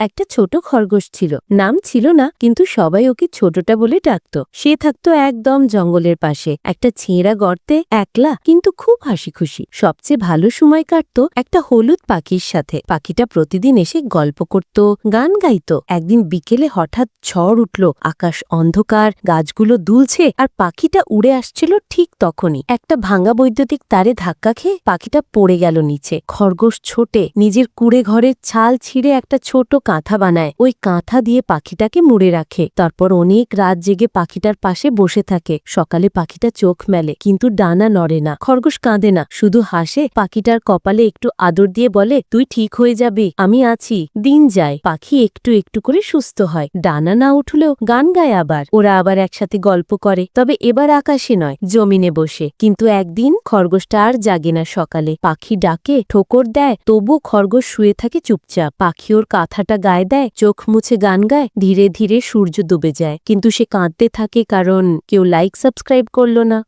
একটা ছোট খরগোশ ছিল। নাম ছিল না, কিন্তু সবাই ওকে ছোটটা বলে ডাকত। সে থাকতো একদম জঙ্গলের পাশে। একটা ছেঁড়া গর্তে, একলা, কিন্তু খুব হাসি খুশি সবচেয়ে ভালো সময় কাটতো একটা হলুদ পাখির সাথে। পাখিটা প্রতিদিন এসে গল্প করত, গান গাইতো। একদিন বিকেলে হঠাৎ ঝড় উঠল, আকাশ অন্ধকার, গাছগুলো দুলছে, আর পাখিটা উড়ে আসছিল ঠিক তখনই। একটা ভাঙা বৈদ্যুতিক তারে ধাক্কা খেয়ে পাখিটা পড়ে গেল নিচে। খরগোশ ছোটে, নিজের কুড়ে ঘরের ছাল ছিঁড়ে একটা ছোট কাঁথা বানায়। ওই কাঁথা দিয়ে পাখিটাকে মুড়ে রাখে। তারপর অনেক রাত জেগে পাখিটার পাশে বসে থাকে। সকালে পাখিটা চোখ মেলে, কিন্তু ডানা নড়ে না। খরগোশ কাঁদে না, শুধু হাসে। পাখিটার কপালে একটু আদর দিয়ে বলে, তুই ঠিক হয়ে যাবি, আমি আছি। দিন যায়। পাখি একটু একটু করে সুস্থ হয়। ডানা না উঠলেও গান গায় আবার। ওরা আবার একসাথে গল্প করে। তবে এবার আকাশে নয়, জমিনে বসে। কিন্তু একদিন খরগোশটা আর জাগে না সকালে। পাখি ডাকে, ঠোকর দেয়। তবু খরগোশ শুয়ে থাকে চুপচাপ। পাখি ওর কাঁথাটা গায়ে দেয়, চোখ মুছে গান গায়, ধীরে ধীরে সূর্য ডুবে যায়। কিন্তু সে কাঁদতে থাকে কারণ কেউ লাইক সাবস্ক্রাইব করল না।